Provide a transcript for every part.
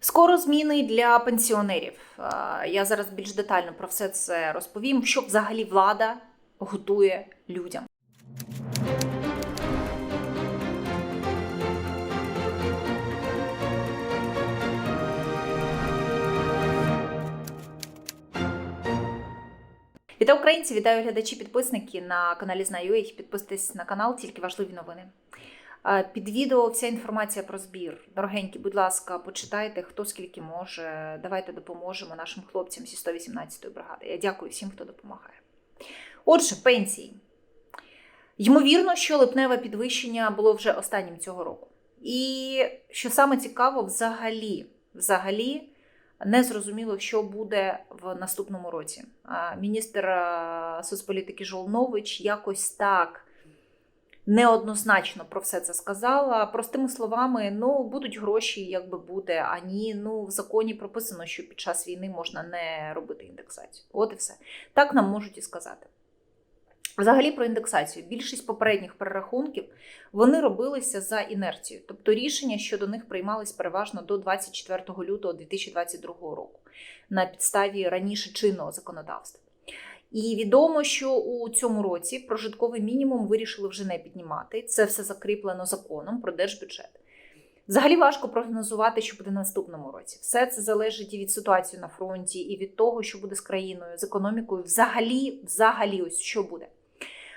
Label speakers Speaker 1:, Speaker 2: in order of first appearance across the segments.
Speaker 1: Скоро зміни для пенсіонерів. Е, Я зараз більш детально про все це розповім, що взагалі влада готує людям. Вітаю українці, вітаю глядачі, підписники на каналі Знаю.ua. Підписуйтесь на канал, тільки важливі новини. Під відео вся інформація про збір. Дорогенькі, будь ласка, почитайте, хто скільки може. Давайте допоможемо нашим хлопцям зі 118-ї бригади. Я дякую всім, хто допомагає. Отже, пенсії. Ймовірно, що липневе підвищення було вже останнім цього року. І що саме цікаво, взагалі, взагалі не зрозуміло, що буде в наступному році. Міністр соцполітики Жолнович якось так неоднозначно про все це сказала. Простими словами, ну будуть гроші, як би буде. А ні, ну в законі прописано, що під час війни можна не робити індексацію. От і все. Так нам можуть і сказати. Взагалі про індексацію. Більшість попередніх перерахунків вони робилися за інерцією, тобто рішення щодо них приймались переважно до 24 лютого 2022 року на підставі раніше чинного законодавства. І відомо, що у цьому році прожитковий мінімум вирішили вже не піднімати. Це все закріплено законом про держбюджет. Взагалі важко прогнозувати, що буде в наступному році. Все це залежить і від ситуації на фронті, і від того, що буде з країною, з економікою. Взагалі, взагалі, ось що буде.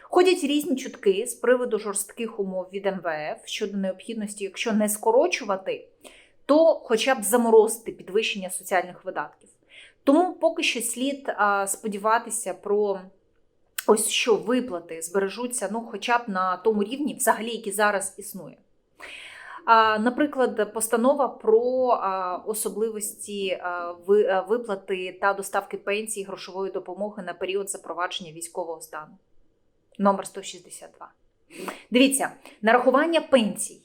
Speaker 1: Ходять різні чутки з приводу жорстких умов від МВФ щодо необхідності, якщо не скорочувати, то хоча б заморозити підвищення соціальних видатків. Тому поки що слід сподіватися про ось що виплати збережуться, ну, хоча б на тому рівні, взагалі, який зараз існує. Наприклад, постанова про особливості виплати та доставки пенсії грошової допомоги на період запровадження військового стану. Номер 162. Дивіться, нарахування пенсій.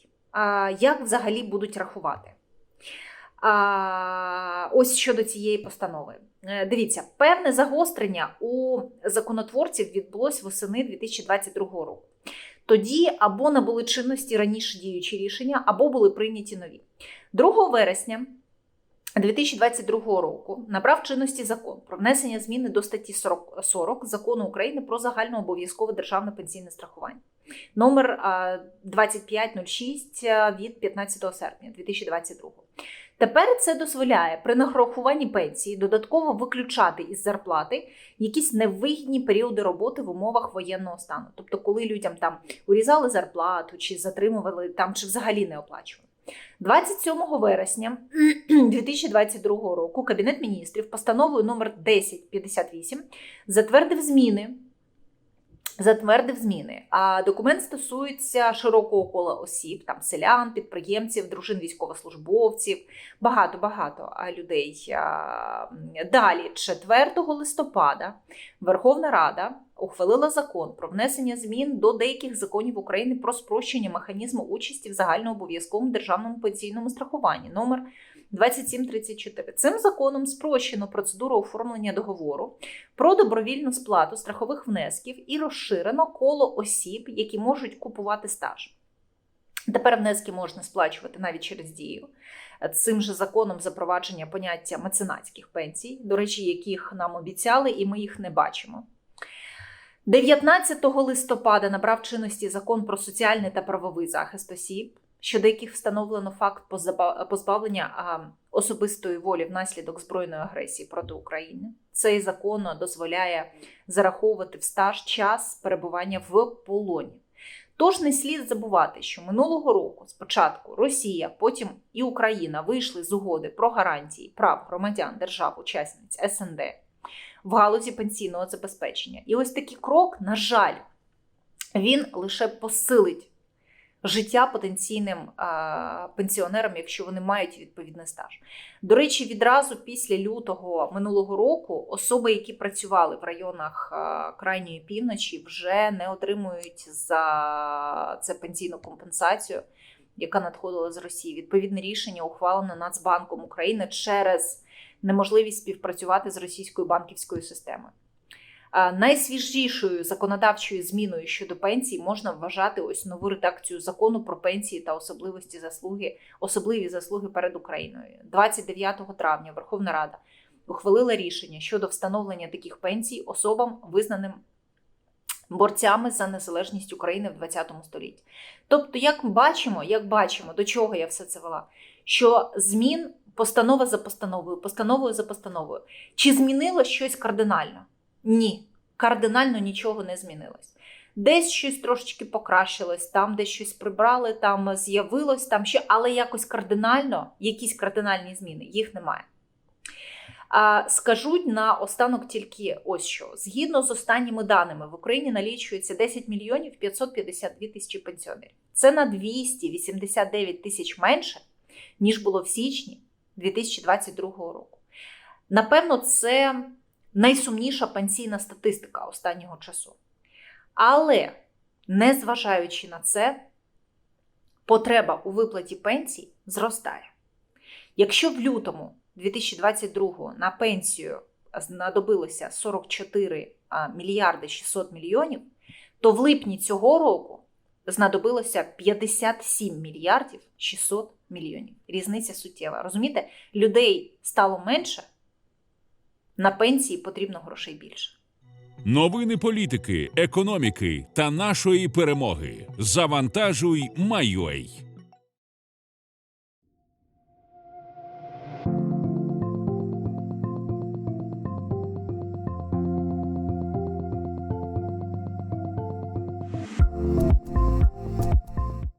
Speaker 1: Як взагалі будуть рахувати? Ось щодо цієї постанови. Е, Дивіться, певне загострення у законотворців відбулось восени 2022 року. Тоді або набули чинності раніше діючі рішення, або були прийняті нові. 2 вересня 2022 року набрав чинності закон про внесення зміни до статті 40, 40 закону України про загальнообов'язкове державне пенсійне страхування. Номер 2506 від 15 серпня 2022 Тепер це дозволяє при нарахуванні пенсії додатково виключати із зарплати якісь невигідні періоди роботи в умовах воєнного стану. Тобто, коли людям там урізали зарплату, чи затримували там, чи взагалі не оплачували. 27 вересня 2022 року Кабінет міністрів постановою номер 1058 затвердив зміни. Затвердив зміни. А документ стосується широкого кола осіб, там селян, підприємців, дружин військовослужбовців, багато-багато людей. Далі, 4 листопада, Верховна Рада ухвалила закон про внесення змін до деяких законів України про спрощення механізму участі в загальнообов'язковому державному пенсійному страхуванні номер 2734. Цим законом спрощено процедуру оформлення договору про добровільну сплату страхових внесків і розширено коло осіб, які можуть купувати стаж. Тепер внески можна сплачувати навіть через дію. Цим же законом запровадження поняття меценатських пенсій, до речі, яких нам обіцяли, і ми їх не бачимо. 19 листопада набрав чинності закон про соціальний та правовий захист осіб, щодо яких встановлено факт позбавлення особистої волі внаслідок збройної агресії проти України. Цей закон дозволяє зараховувати в стаж час перебування в полоні. Тож не слід забувати, що минулого року спочатку Росія, потім і Україна вийшли з угоди про гарантії прав громадян держав-учасниць СНД в галузі пенсійного забезпечення. І ось такий крок, на жаль, він лише посилить життя потенційним а, пенсіонерам, якщо вони мають відповідний стаж. До речі, відразу після лютого минулого року особи, які працювали в районах а, крайньої півночі, вже не отримують за це пенсійну компенсацію, яка надходила з Росії. Відповідне рішення ухвалено Нацбанком України через неможливість співпрацювати з російською банківською системою. Найсвіжішою законодавчою зміною щодо пенсій можна вважати ось нову редакцію закону про пенсії та особливості заслуги, особливі заслуги перед Україною. 29 травня Верховна Рада ухвалила рішення щодо встановлення таких пенсій особам, визнаним борцями за незалежність України в 20 столітті. Тобто, як ми бачимо, як бачимо, до чого я все це вела, що змін постанова за постановою, постановою за постановою. Чи змінило щось кардинально? Ні, кардинально нічого не змінилось. Десь щось трошечки покращилось, там десь щось прибрали, там з'явилось, там ще, але якось кардинально, якісь кардинальні зміни, їх немає. А, скажу на останок тільки ось що. Згідно з останніми даними, в Україні налічується 10 мільйонів 552 тисячі пенсіонерів. Це на 289 тисяч менше, ніж було в січні 2022 року. Напевно, це найсумніша пенсійна статистика останнього часу. Але, незважаючи на це, потреба у виплаті пенсій зростає. Якщо в лютому 2022 на пенсію знадобилося 44 мільярди 600 мільйонів, то в липні цього року знадобилося 57 мільярдів 600 мільйонів. Різниця суттєва. Розумієте, людей стало менше, на пенсії потрібно грошей більше.
Speaker 2: Новини політики, економіки та нашої перемоги. Завантажуй, Майой.